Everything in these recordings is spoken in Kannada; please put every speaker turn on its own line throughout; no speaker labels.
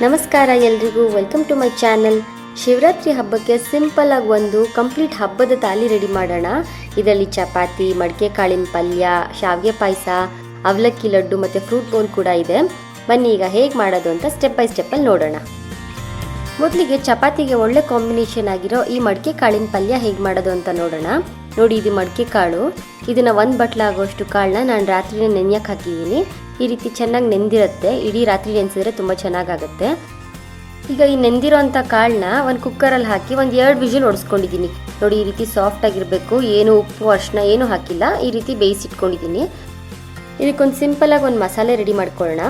ನಮಸ್ಕಾರ ಎಲ್ರಿಗೂ welcome to my channel Shivaratri ಹಬ್ಬಕ್ಕೆ ಸಿಂಪಲ್ ಆಗಿ ಒಂದು ಕಂಪ್ಲೀಟ್ ಹಬ್ಬದ ತಾಲಿ ರೆಡಿ ಮಾಡೋಣ. ಇದರಲ್ಲಿ ಚಪಾತಿ, ಮಡಿಕೆ ಕಾಳಿನ ಪಲ್ಯ, ಶಾವಿಗೆ ಪಾಯಸ, ಅವಲಕ್ಕಿ ಲಡ್ಡು ಮತ್ತು ಫ್ರೂಟ್ ಬೋಲ್ ಕೂಡ ಇದೆ. ಬನ್ನಿ ಈಗ ಹೇಗೆ ಮಾಡೋದು ಅಂತ ಸ್ಟೆಪ್ ಬೈ ಸ್ಟೆಪ್ಪಲ್ಲಿ ನೋಡೋಣ. ಮೊದಲಿಗೆ ಚಪಾತಿಗೆ ಒಳ್ಳೆ ಕಾಂಬಿನೇಷನ್ ಆಗಿರೋ ಈ ಮಡಿಕೆ ಕಾಳಿನ ಪಲ್ಯ ಹೇಗೆ ಮಾಡೋದು ಅಂತ ನೋಡೋಣ. ನೋಡಿ, ಇದು ಮಡಿಕೆ ಕಾಳು. ಇದನ್ನ ಒಂದು ಬಟ್ಲ ಆಗೋಷ್ಟು ಕಾಳನ್ನ ನಾನು ರಾತ್ರಿನೇ ನೆನೆಯಕ್ಕೆ ಹಾಕಿದ್ದೀನಿ ಈ ರೀತಿ ಚೆನ್ನಾಗಿ ನೆಂದಿರುತ್ತೆ. ಇಡೀ ರಾತ್ರಿ ನೆನೆಸಿದ್ರೆ ತುಂಬ ಚೆನ್ನಾಗಾಗುತ್ತೆ. ಈಗ ಈ ನೆಂದಿರೋಂಥ ಕಾಳನ್ನ ಒಂದು ಕುಕ್ಕರಲ್ಲಿ ಹಾಕಿ ಒಂದು ಎರಡು ವಿಜಿಲ್ ಒಡಿಸ್ಕೊಂಡಿದ್ದೀನಿ ನೋಡಿ, ಈ ರೀತಿ ಸಾಫ್ಟ್ ಆಗಿರಬೇಕು. ಏನು ಉಪ್ಪು ಅರ್ಶನ ಏನು ಹಾಕಿಲ್ಲ. ಈ ರೀತಿ ಬೇಯಿಸಿಟ್ಕೊಂಡಿದ್ದೀನಿ ಇದಕ್ಕೊಂದು ಸಿಂಪಲಾಗಿ ಒಂದು ಮಸಾಲೆ ರೆಡಿ ಮಾಡ್ಕೊಳ್ಳೋಣ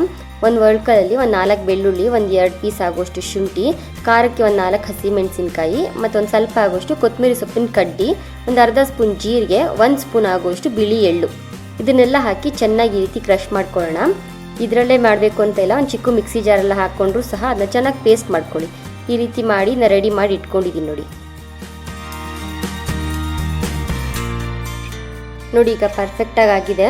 ಒಂದು ವರ್ಳ್ಕಲಲ್ಲಿ ಒಂದು ನಾಲ್ಕು ಬೆಳ್ಳುಳ್ಳಿ, ಒಂದು ಎರಡು ಪೀಸ್ ಆಗುವಷ್ಟು ಶುಂಠಿ, ಖಾರಕ್ಕೆ ಒಂದು ನಾಲ್ಕು ಹಸಿಮೆಣಸಿನ್ಕಾಯಿ ಮತ್ತು ಒಂದು ಸ್ವಲ್ಪ ಆಗೋಷ್ಟು ಕೊತ್ತಂಬರಿ ಸೊಪ್ಪಿನ ಕಡ್ಡಿ, ಒಂದು ಅರ್ಧ ಸ್ಪೂನ್ ಜೀರಿಗೆ, ಒಂದು ಸ್ಪೂನ್ ಆಗುವಷ್ಟು ಬಿಳಿ ಎಳ್ಳು. ಇದನ್ನೆಲ್ಲ ಹಾಕಿ ಚೆನ್ನಾಗಿ ಈ ರೀತಿ ಕ್ರಷ್ ಮಾಡ್ಕೊಳ್ಳೋಣ. ಇದರಲ್ಲೇ ಮಾಡಬೇಕು ಅಂತ ಇಲ್ಲ, ಒಂದು ಚಿಕ್ಕ ಮಿಕ್ಸಿ ಜಾರೆಲ್ಲ ಹಾಕ್ಕೊಂಡ್ರು ಸಹ ಅದನ್ನ ಚೆನ್ನಾಗಿ ಪೇಸ್ಟ್ ಮಾಡ್ಕೊಳ್ಳಿ. ಈ ರೀತಿ ಮಾಡಿ ನಾನು ರೆಡಿ ಮಾಡಿ ಇಟ್ಕೊಂಡಿದ್ದೀನಿ ನೋಡಿ. ನೋಡಿ ಈಗ ಪರ್ಫೆಕ್ಟಾಗಿ ಆಗಿದೆ.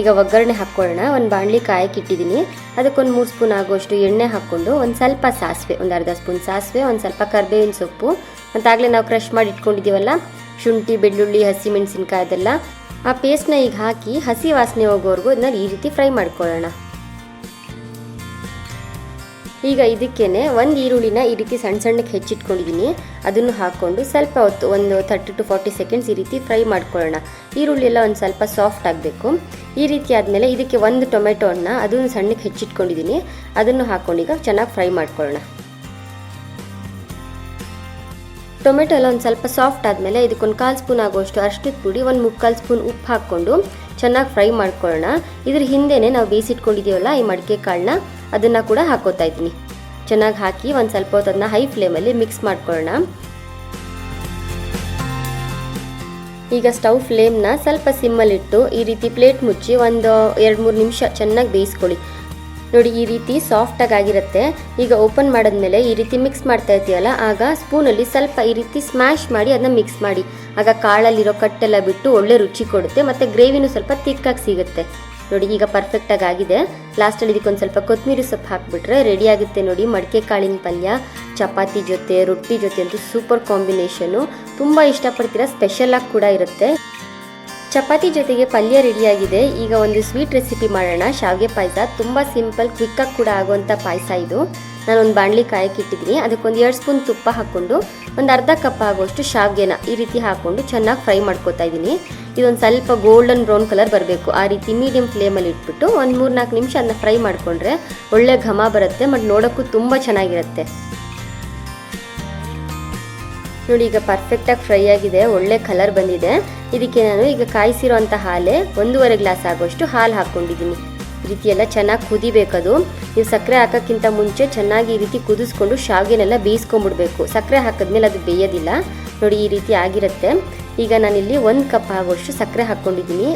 ಈಗ ಒಗ್ಗರಣೆ ಹಾಕ್ಕೊಳ್ಳೋಣ. ಒಂದು ಬಾಣಲಿ ಕಾಯಕ್ಕೆ ಇಟ್ಟಿದ್ದೀನಿ. ಅದಕ್ಕೊಂದು ಮೂರು ಸ್ಪೂನ್ ಆಗುವಷ್ಟು ಎಣ್ಣೆ ಹಾಕ್ಕೊಂಡು ಒಂದು ಸ್ವಲ್ಪ ಸಾಸಿವೆ, ಒಂದು ಅರ್ಧ ಸ್ಪೂನ್ ಸಾಸಿವೆ, ಒಂದು ಸ್ವಲ್ಪ ಕರ್ಬೇವಿನ ಸೊಪ್ಪು. ಮತ್ತಾಗಲೇ ನಾವು ಕ್ರಷ್ ಮಾಡಿ ಇಟ್ಕೊಂಡಿದ್ದೀವಲ್ಲ? ಶುಂಠಿ, ಬೆಳ್ಳುಳ್ಳಿ ಹಸಿಮೆಣಸಿನ್ಕಾಯಿ ಅದೆಲ್ಲ ಆ ಪೇಸ್ಟ್ನ ಈಗ ಹಾಕಿ ಹಸಿ ವಾಸನೆ ಹೋಗೋವರೆಗೂ ಅದನ್ನ ಈ ರೀತಿ ಫ್ರೈ ಮಾಡ್ಕೊಳ್ಳೋಣ. ಈಗ ಇದಕ್ಕೇನೆ ಒಂದು ಈರುಳ್ಳಿನ ಈ ರೀತಿ ಸಣ್ಣ ಸಣ್ಣಕ್ಕೆ ಹೆಚ್ಚಿಟ್ಕೊಂಡಿದ್ದೀನಿ ಅದನ್ನು ಹಾಕ್ಕೊಂಡು ಸ್ವಲ್ಪ ಹೊತ್ತು, ಒಂದು ತರ್ಟಿ ಟು ಫಾರ್ಟಿ ಸೆಕೆಂಡ್ಸ್ ಈ ರೀತಿ ಫ್ರೈ ಮಾಡ್ಕೊಳ್ಳೋಣ. ಈರುಳ್ಳಿ ಎಲ್ಲ ಒಂದು ಸ್ವಲ್ಪ ಸಾಫ್ಟ್ ಆಗಬೇಕು. ಈ ರೀತಿ ಆದಮೇಲೆ ಇದಕ್ಕೆ ಒಂದು ಟೊಮೆಟೊನ್ನ ಅದನ್ನು ಸಣ್ಣಕ್ಕೆ ಹೆಚ್ಚಿಟ್ಕೊಂಡಿದ್ದೀನಿ ಅದನ್ನು ಹಾಕ್ಕೊಂಡು ಈಗ ಚೆನ್ನಾಗಿ ಫ್ರೈ ಮಾಡ್ಕೊಳ್ಳೋಣ. ಟೊಮೆಟೊ ಎಲ್ಲ ಒಂದು ಸ್ವಲ್ಪ ಸಾಫ್ಟ್ ಆದಮೇಲೆ ಇದಕ್ಕೊಂದು ಕಾಲು ಸ್ಪೂನ್ ಆಗುವಷ್ಟು ಅರ್ಶಿನದ ಪುಡಿ, ಒಂದು ಮುಕ್ಕಾಲು ಸ್ಪೂನ್ ಉಪ್ಪು ಹಾಕ್ಕೊಂಡು ಚೆನ್ನಾಗಿ ಫ್ರೈ ಮಾಡ್ಕೊಳ್ಳೋಣ. ಇದ್ರ ಹಿಂದೆನೇ ನಾವು ಬೇಯಿಸಿಟ್ಕೊಂಡಿದ್ದೀವಲ್ಲ ಈ ಮಡಿಕೆ ಕಾಳನ್ನ ಅದನ್ನು ಕೂಡ ಹಾಕೋತಾ ಇದ್ದೀನಿ. ಚೆನ್ನಾಗಿ ಹಾಕಿ ಒಂದು ಸ್ವಲ್ಪ ಹೊತ್ತು ಅದನ್ನ ಹೈ ಫ್ಲೇಮಲ್ಲಿ ಮಿಕ್ಸ್ ಮಾಡ್ಕೊಳ್ಳೋಣ. ಈಗ ಸ್ಟವ್ ಫ್ಲೇಮ್ನ ಸ್ವಲ್ಪ ಸಿಮ್ಮಲ್ಲಿಟ್ಟು ಈ ರೀತಿ ಪ್ಲೇಟ್ ಮುಚ್ಚಿ ಒಂದು ಎರಡು ಮೂರು ನಿಮಿಷ ಚೆನ್ನಾಗಿ ಬೇಯಿಸ್ಕೊಳ್ಳಿ. ನೋಡಿ ಈ ರೀತಿ ಸಾಫ್ಟಾಗಿ ಆಗಿರುತ್ತೆ. ಈಗ ಓಪನ್ ಮಾಡಿದ್ಮೇಲೆ ಈ ರೀತಿ ಮಿಕ್ಸ್ ಮಾಡ್ತಾ ಇರ್ತೀವಲ್ಲ, ಆಗ ಸ್ಪೂನಲ್ಲಿ ಸ್ವಲ್ಪ ಈ ರೀತಿ ಸ್ಮ್ಯಾಶ್ ಮಾಡಿ ಅದನ್ನ ಮಿಕ್ಸ್ ಮಾಡಿ. ಆಗ ಕಾಳಲ್ಲಿರೋ ಕಟ್ಟೆಲ್ಲ ಬಿಟ್ಟು ಒಳ್ಳೆ ರುಚಿ ಕೊಡುತ್ತೆ, ಮತ್ತು ಗ್ರೇವಿನೂ ಸ್ವಲ್ಪ ತಿಕ್ಕಾಗಿ ಸಿಗುತ್ತೆ. ನೋಡಿ, ಈಗ ಪರ್ಫೆಕ್ಟಾಗಿ ಆಗಿದೆ ಲಾಸ್ಟಲ್ಲಿ ಇದಕ್ಕೊಂದು ಸ್ವಲ್ಪ ಕೊತ್ತಂಬರಿ ಸೊಪ್ಪು ಹಾಕಿಬಿಟ್ರೆ ರೆಡಿ ಆಗುತ್ತೆ ನೋಡಿ. ಮಡಿಕೆ ಕಾಳಿನ ಪಲ್ಯ, ಚಪಾತಿ ಜೊತೆ, ರೊಟ್ಟಿ ಜೊತೆ ಅಂತೂ ಸೂಪರ್ ಕಾಂಬಿನೇಷನು ತುಂಬ ಇಷ್ಟಪಡ್ತೀರಾ? ಸ್ಪೆಷಲಾಗಿ ಕೂಡ ಇರುತ್ತೆ. ಚಪಾತಿ ಜೊತೆಗೆ ಪಲ್ಯ ರೆಡಿಯಾಗಿದೆ ಈಗ ಒಂದು ಸ್ವೀಟ್ ರೆಸಿಪಿ ಮಾಡೋಣ. ಶಾವಿಗೆ ಪಾಯಸ. ತುಂಬ ಸಿಂಪಲ್ ಕ್ವಿಕ್ಕಾಗಿ ಕೂಡ ಆಗುವಂಥ ಪಾಯಸ ಇದು. ನಾನೊಂದು ಬಾಣಲಿ ಕಾಯಕ್ಕೆ ಇಟ್ಟಿದ್ದೀನಿ ಅದಕ್ಕೊಂದು ಎರಡು ಸ್ಪೂನ್ ತುಪ್ಪ ಹಾಕ್ಕೊಂಡು ಒಂದು ಅರ್ಧ ಕಪ್ ಆಗುವಷ್ಟು ಶಾವಿಗೆನ ಈ ರೀತಿ ಹಾಕ್ಕೊಂಡು ಚೆನ್ನಾಗಿ ಫ್ರೈ ಮಾಡ್ಕೊತಾ ಇದ್ದೀನಿ. ಇದೊಂದು ಸ್ವಲ್ಪ ಗೋಲ್ಡನ್ ಬ್ರೌನ್ ಕಲರ್ ಬರಬೇಕು. ಆ ರೀತಿ ಮೀಡಿಯಂ ಫ್ಲೇಮಲ್ಲಿ ಇಟ್ಬಿಟ್ಟು ಒಂದು ಮೂರು ನಾಲ್ಕು ನಿಮಿಷ ಅದನ್ನ ಫ್ರೈ ಮಾಡಿಕೊಂಡ್ರೆ ಒಳ್ಳೆ ಘಮ ಬರುತ್ತೆ ಮತ್ತು ನೋಡೋಕ್ಕೂ ತುಂಬ ಚೆನ್ನಾಗಿರುತ್ತೆ. ನೋಡಿ, ಈಗ ಪರ್ಫೆಕ್ಟಾಗಿ ಫ್ರೈ ಆಗಿದೆ, ಒಳ್ಳೆ ಕಲರ್ ಬಂದಿದೆ. ಇದಕ್ಕೆ ನಾನು ಈಗ ಕಾಯಿಸಿರೋ ಅಂಥ ಹಾಲೆ ಒಂದೂವರೆ ಗ್ಲಾಸ್ ಆಗುವಷ್ಟು ಹಾಲು ಹಾಕ್ಕೊಂಡಿದ್ದೀನಿ. ಈ ರೀತಿ ಎಲ್ಲ ಚೆನ್ನಾಗಿ ಕುದಿಬೇಕದು. ನೀವು ಸಕ್ಕರೆ ಹಾಕೋಕ್ಕಿಂತ ಮುಂಚೆ ಚೆನ್ನಾಗಿ ಈ ರೀತಿ ಕುದಿಸ್ಕೊಂಡು ಶಾವಿಗೆನೆಲ್ಲ ಬೇಯಿಸ್ಕೊಂಡ್ಬಿಡ್ಬೇಕು ಸಕ್ಕರೆ ಹಾಕಿದ್ಮೇಲೆ ಅದು ಬೇಯೋದಿಲ್ಲ. ನೋಡಿ ಈ ರೀತಿ ಆಗಿರುತ್ತೆ. ಈಗ ನಾನಿಲ್ಲಿ ಒಂದು ಕಪ್ ಆಗೋಷ್ಟು ಸಕ್ಕರೆ ಹಾಕ್ಕೊಂಡಿದ್ದೀನಿ.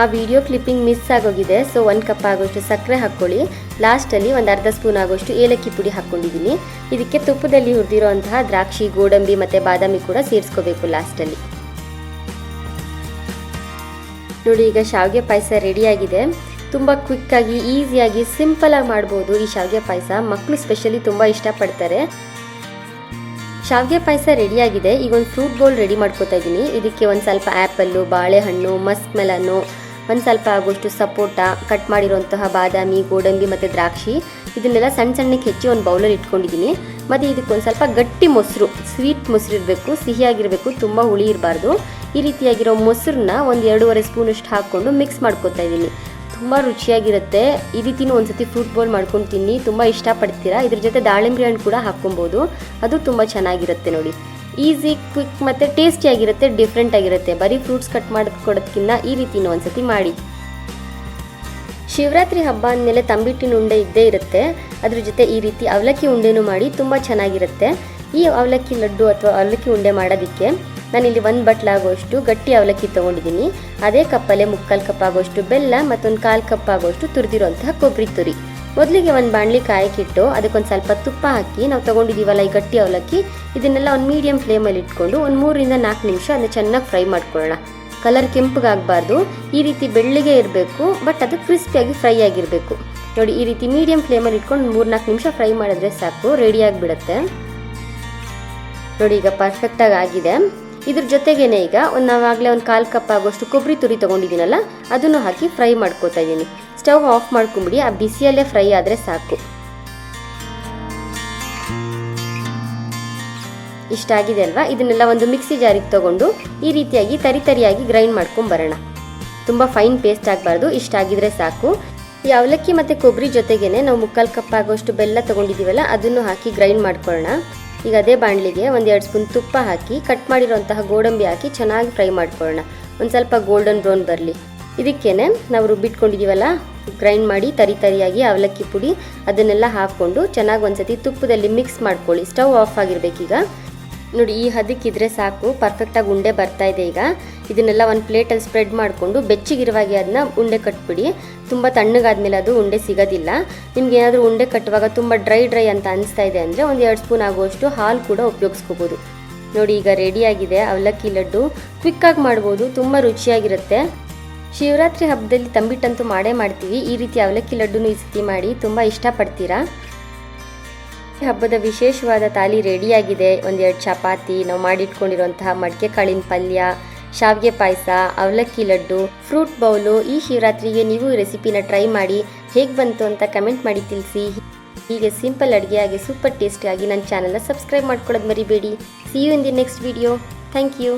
ಆ ವಿಡಿಯೋ ಕ್ಲಿಪ್ಪಿಂಗ್ ಮಿಸ್ ಆಗೋಗಿದೆ. ಸೊ ಒಂದು ಕಪ್ ಆಗೋಷ್ಟು ಸಕ್ಕರೆ ಹಾಕ್ಕೊಳ್ಳಿ. ಲಾಸ್ಟಲ್ಲಿ ಒಂದು ಅರ್ಧ ಸ್ಪೂನ್ ಆಗೋಷ್ಟು ಏಲಕ್ಕಿ ಪುಡಿ ಹಾಕ್ಕೊಂಡಿದ್ದೀನಿ. ಇದಕ್ಕೆ ತುಪ್ಪದಲ್ಲಿ ಹುರಿದಿರೋಂತಹ ದ್ರಾಕ್ಷಿ, ಗೋಡಂಬಿ ಮತ್ತು ಬಾದಾಮಿ ಕೂಡ ಸೇರಿಸ್ಕೋಬೇಕು ಲಾಸ್ಟಲ್ಲಿ. ನೋಡಿ ಈಗ ಶಾವಿಗೆ ಪಾಯಸ ರೆಡಿಯಾಗಿದೆ ತುಂಬ ಕ್ವಿಕ್ಕಾಗಿ ಈಸಿಯಾಗಿ ಸಿಂಪಲಾಗಿ ಮಾಡ್ಬೋದು ಈ ಶಾವಿಗೆ ಪಾಯಸ. ಮಕ್ಕಳು ಸ್ಪೆಷಲಿ ತುಂಬ ಇಷ್ಟಪಡ್ತಾರೆ. ಶಾವಿಗೆ ಪಾಯಸ ರೆಡಿಯಾಗಿದೆ ಈಗ ಒಂದು ಫ್ರೂಟ್ ಬೌಲ್ ರೆಡಿ ಮಾಡ್ಕೋತಾ ಇದ್ದೀನಿ. ಇದಕ್ಕೆ ಒಂದು ಸ್ವಲ್ಪ ಆ್ಯಪಲ್ಲು ಬಾಳೆಹಣ್ಣು ಮಸ್ಕ್ ಮೆಲನ್ನು ಒಂದು ಸ್ವಲ್ಪ ಆಗೋಷ್ಟು ಸಪೋಟ ಕಟ್ ಮಾಡಿರುವಂತಹ ಬಾದಾಮಿ, ಗೋಡಂಬಿ ಮತ್ತು ದ್ರಾಕ್ಷಿ. ಇದನ್ನೆಲ್ಲ ಸಣ್ಣ ಸಣ್ಣಕ್ಕೆ ಹೆಚ್ಚಿ ಒಂದು ಬೌಲಲ್ಲಿ ಇಟ್ಕೊಂಡಿದ್ದೀನಿ. ಮತ್ತು ಇದಕ್ಕೆ ಒಂದು ಸ್ವಲ್ಪ ಗಟ್ಟಿ ಮೊಸರು ಸ್ವೀಟ್ ಮೊಸರು ಇರಬೇಕು, ಸಿಹಿಯಾಗಿರಬೇಕು, ತುಂಬ ಹುಳಿ ಇರಬಾರ್ದು. ಈ ರೀತಿಯಾಗಿರೋ ಮೊಸರನ್ನ ಒಂದು ಎರಡೂವರೆ ಸ್ಪೂನಷ್ಟು ಹಾಕ್ಕೊಂಡು ಮಿಕ್ಸ್ ಮಾಡ್ಕೊತಾ ಇದ್ದೀನಿ. ತುಂಬ ರುಚಿಯಾಗಿರುತ್ತೆ. ಈ ರೀತಿನೂ ಒಂದ್ಸತಿ ಫ್ರೂಟ್ ಬೌಲ್ ಮಾಡ್ಕೊಂಡು ತಿನ್ನಿ. ತುಂಬ ಇಷ್ಟಪಡ್ತೀರಾ? ಇದ್ರ ಜೊತೆ ದಾಳಿಂಬೆ ಹಣ್ಣು ಕೂಡ ಹಾಕ್ಕೊಬೋದು. ಅದು ತುಂಬ ಚೆನ್ನಾಗಿರುತ್ತೆ ನೋಡಿ. ಈಸಿ ಕ್ವಿಕ್ ಮತ್ತು ಟೇಸ್ಟಿಯಾಗಿರುತ್ತೆ ಡಿಫ್ರೆಂಟ್ ಆಗಿರುತ್ತೆ. ಬರೀ ಫ್ರೂಟ್ಸ್ ಕಟ್ ಮಾಡಿ ಕೊಡೋದಕ್ಕಿಂತ ಈ ರೀತಿನೂ ಒಂದ್ಸತಿ ಮಾಡಿ. ಶಿವರಾತ್ರಿ ಹಬ್ಬ ಅಂದಮೇಲೆ ತಂಬಿಟ್ಟಿನ ಉಂಡೆ ಇದ್ದೇ ಇರುತ್ತೆ. ಅದ್ರ ಜೊತೆ ಈ ರೀತಿ ಅವಲಕ್ಕಿ ಉಂಡೆನೂ ಮಾಡಿ ತುಂಬ ಚೆನ್ನಾಗಿರುತ್ತೆ. ಈ ಅವಲಕ್ಕಿ ಲಡ್ಡು ಅಥವಾ ಅವಲಕ್ಕಿ ಉಂಡೆ ಮಾಡೋದಕ್ಕೆ ನಾನಿಲ್ಲಿ ಒಂದು ಬಟ್ಲಾಗುವಷ್ಟು ಗಟ್ಟಿ ಅವಲಕ್ಕಿ ತೊಗೊಂಡಿದ್ದೀನಿ ಅದೇ ಕಪ್ಪಲ್ಲೇ ಮುಕ್ಕಾಲು ಕಪ್ ಆಗೋಷ್ಟು ಬೆಲ್ಲ ಮತ್ತೊಂದು ಕಾಲು ಕಪ್ ಆಗೋಷ್ಟು ತುರಿದಿರುವಂತಹ ಕೊಬ್ಬರಿ ತುರಿ. ಮೊದಲಿಗೆ ಒಂದು ಬಾಣಲಿ ಕಾಯಕ್ಕಿಟ್ಟು ಅದಕ್ಕೊಂದು ಸ್ವಲ್ಪ ತುಪ್ಪ ಹಾಕಿ ನಾವು ತೊಗೊಂಡಿದ್ದೀವಲ್ಲ ಈ ಗಟ್ಟಿ ಅವಲಕ್ಕಿ, ಇದನ್ನೆಲ್ಲ ಒಂದು ಮೀಡಿಯಂ ಫ್ಲೇಮಲ್ಲಿ ಇಟ್ಕೊಂಡು ಒಂದು ಮೂರರಿಂದ ನಾಲ್ಕು ನಿಮಿಷ ಅದನ್ನ ಚೆನ್ನಾಗಿ ಫ್ರೈ ಮಾಡ್ಕೊಳ್ಳೋಣ. ಕಲರ್ ಕೆಂಪಗಾಗಬಾರ್ದು, ಈ ರೀತಿ ಬೆಳ್ಳಿಗೆ ಇರಬೇಕು, ಬಟ್ ಅದು ಕ್ರಿಸ್ಪಿಯಾಗಿ ಫ್ರೈ ಆಗಿರಬೇಕು. ನೋಡಿ, ಈ ರೀತಿ ಮೀಡಿಯಂ ಫ್ಲೇಮಲ್ಲಿ ಇಟ್ಕೊಂಡು ಮೂರ್ನಾಲ್ಕು ನಿಮಿಷ ಫ್ರೈ ಮಾಡಿದ್ರೆ ಸಾಕು, ರೆಡಿ ಆಗಿಬಿಡುತ್ತೆ. ನೋಡಿ, ಈಗ ಪರ್ಫೆಕ್ಟಾಗಿ ಆಗಿದೆ. ಇದ್ರ ಜೊತೆಗೇನೆ ಈಗ ಒಂದು ನಾವಾಗಲೇ ಒಂದು ಕಾಲು ಕಪ್ ಆಗೋಷ್ಟು ಕೊಬ್ಬರಿ ತುರಿ ತೊಗೊಂಡಿದ್ದೀನಲ್ಲ, ಅದನ್ನು ಹಾಕಿ ಫ್ರೈ ಮಾಡ್ಕೋತಾ ಇದ್ದೀನಿ. ಸ್ಟವ್ ಆಫ್ ಮಾಡ್ಕೊಂಬಿಡಿ, ಆ ಬಿಸಿಯಲ್ಲೇ ಫ್ರೈ ಆದರೆ ಸಾಕು. ಇಷ್ಟ ಆಗಿದೆ ಅಲ್ವಾ? ಇದನ್ನೆಲ್ಲ ಒಂದು ಮಿಕ್ಸಿ ಜಾರಿಗೆ ತಗೊಂಡು ಈ ರೀತಿಯಾಗಿ ತರಿ ತರಿಯಾಗಿ ಗ್ರೈಂಡ್ ಮಾಡ್ಕೊಂಡು ಬರೋಣ ತುಂಬ ಫೈನ್ ಪೇಸ್ಟ್ ಆಗಬಾರ್ದು, ಇಷ್ಟ ಆಗಿದ್ರೆ ಸಾಕು. ಈ ಅವಲಕ್ಕಿ ಮತ್ತು ಕೊಬ್ಬರಿ ಜೊತೆಗೇನೆ ನಾವು ಮುಕ್ಕಾಲು ಕಪ್ ಆಗೋಷ್ಟು ಬೆಲ್ಲ ತೊಗೊಂಡಿದ್ದೀವಲ್ಲ, ಅದನ್ನು ಹಾಕಿ ಗ್ರೈಂಡ್ ಮಾಡ್ಕೊಳ್ಳೋಣ. ಈಗ ಅದೇ ಬಾಣಲಿಗೆ ಒಂದು ಎರಡು ಸ್ಪೂನ್ ತುಪ್ಪ ಹಾಕಿ ಕಟ್ ಮಾಡಿರೋಂತಹ ಗೋಡಂಬಿ ಹಾಕಿ ಚೆನ್ನಾಗಿ ಫ್ರೈ ಮಾಡ್ಕೊಳ್ಳೋಣ. ಒಂದು ಸ್ವಲ್ಪ ಗೋಲ್ಡನ್ ಬ್ರೌನ್ ಬರಲಿ. ಇದಕ್ಕೇನೆ ನಾವು ರುಬ್ಬಿಟ್ಕೊಂಡಿದ್ದೀವಲ್ಲ ಗ್ರೈಂಡ್ ಮಾಡಿ ತರಿ ತರಿಯಾಗಿ ಅವಲಕ್ಕಿ ಪುಡಿ ಅದನ್ನೆಲ್ಲ ಹಾಕ್ಕೊಂಡು ಚೆನ್ನಾಗಿ ಒಂದ್ಸತಿ ತುಪ್ಪದಲ್ಲಿ ಮಿಕ್ಸ್ ಮಾಡ್ಕೊಳ್ಳಿ. ಸ್ಟವ್ ಆಫ್ ಆಗಿರ್ಬೇಕೀಗ. ನೋಡಿ, ಈ ಹದಕ್ಕಿದ್ರೆ ಸಾಕು. ಪರ್ಫೆಕ್ಟಾಗಿ ಉಂಡೆ ಬರ್ತಾ ಇದೆ ಈಗ. ಇದನ್ನೆಲ್ಲ ಒಂದು ಪ್ಲೇಟಲ್ಲಿ ಸ್ಪ್ರೆಡ್ ಮಾಡಿಕೊಂಡು ಬೆಚ್ಚಗಿರುವಾಗೆ ಅದನ್ನ ಉಂಡೆ ಕಟ್ಬಿಡಿ. ತುಂಬ ತಣ್ಣಗಾದ್ಮೇಲೆ ಅದು ಉಂಡೆ ಸಿಗೋದಿಲ್ಲ. ನಿಮ್ಗೆ ಏನಾದರೂ ಉಂಡೆ ಕಟ್ಟುವಾಗ ತುಂಬ ಡ್ರೈ ಡ್ರೈ ಅಂತ ಅನಿಸ್ತಾ ಇದೆ ಅಂದರೆ ಒಂದು ಎರಡು ಸ್ಪೂನ್ ಆಗುವಷ್ಟು ಹಾಲು ಕೂಡ ಉಪಯೋಗಿಸ್ಕೋಬೋದು. ನೋಡಿ, ಈಗ ರೆಡಿಯಾಗಿದೆ ಅವಲಕ್ಕಿ ಲಡ್ಡು. ಕ್ವಿಕ್ಕಾಗಿ ಮಾಡ್ಬೋದು, ತುಂಬ ರುಚಿಯಾಗಿರುತ್ತೆ. ಶಿವರಾತ್ರಿ ಹಬ್ಬದಲ್ಲಿ ತಂಬಿಟ್ಟಂತೂ ಮಾಡೇ ಮಾಡ್ತೀವಿ. ಈ ರೀತಿ ಅವಲಕ್ಕಿ ಲಡ್ಡು ಈ ಸತಿ ಮಾಡಿ ತುಂಬ ಇಷ್ಟಪಡ್ತೀರಾ? ಈ ಹಬ್ಬದ ವಿಶೇಷವಾದ ತಾಲಿ ರೆಡಿಯಾಗಿದೆ. ಒಂದೆರಡು ಚಪಾತಿ, ನಾವು ಮಾಡಿಟ್ಕೊಂಡಿರುವಂತಹ ಮಡಿಕೆ ಕಾಳಿನ ಪಲ್ಯ, ಶಾವಿಗೆ ಪಾಯಸ, ಅವಲಕ್ಕಿ ಲಡ್ಡು, ಫ್ರೂಟ್ ಬೌಲು ಈ ಶಿವರಾತ್ರಿಗೆ ನೀವು ಈ ರೆಸಿಪಿನ ಟ್ರೈ ಮಾಡಿ ಹೇಗೆ ಬಂತು ಅಂತ ಕಮೆಂಟ್ ಮಾಡಿ ತಿಳಿಸಿ. ಹೀಗೆ ಸಿಂಪಲ್ ಅಡುಗೆಯಾಗಿ ಸೂಪರ್ ಟೇಸ್ಟಿಯಾಗಿ ನನ್ನ ಚಾನಲ್ನ ಸಬ್ಸ್ಕ್ರೈಬ್ ಮಾಡ್ಕೊಳ್ಳೋದು ಮರಿಬೇಡಿ. See you in the next video thank you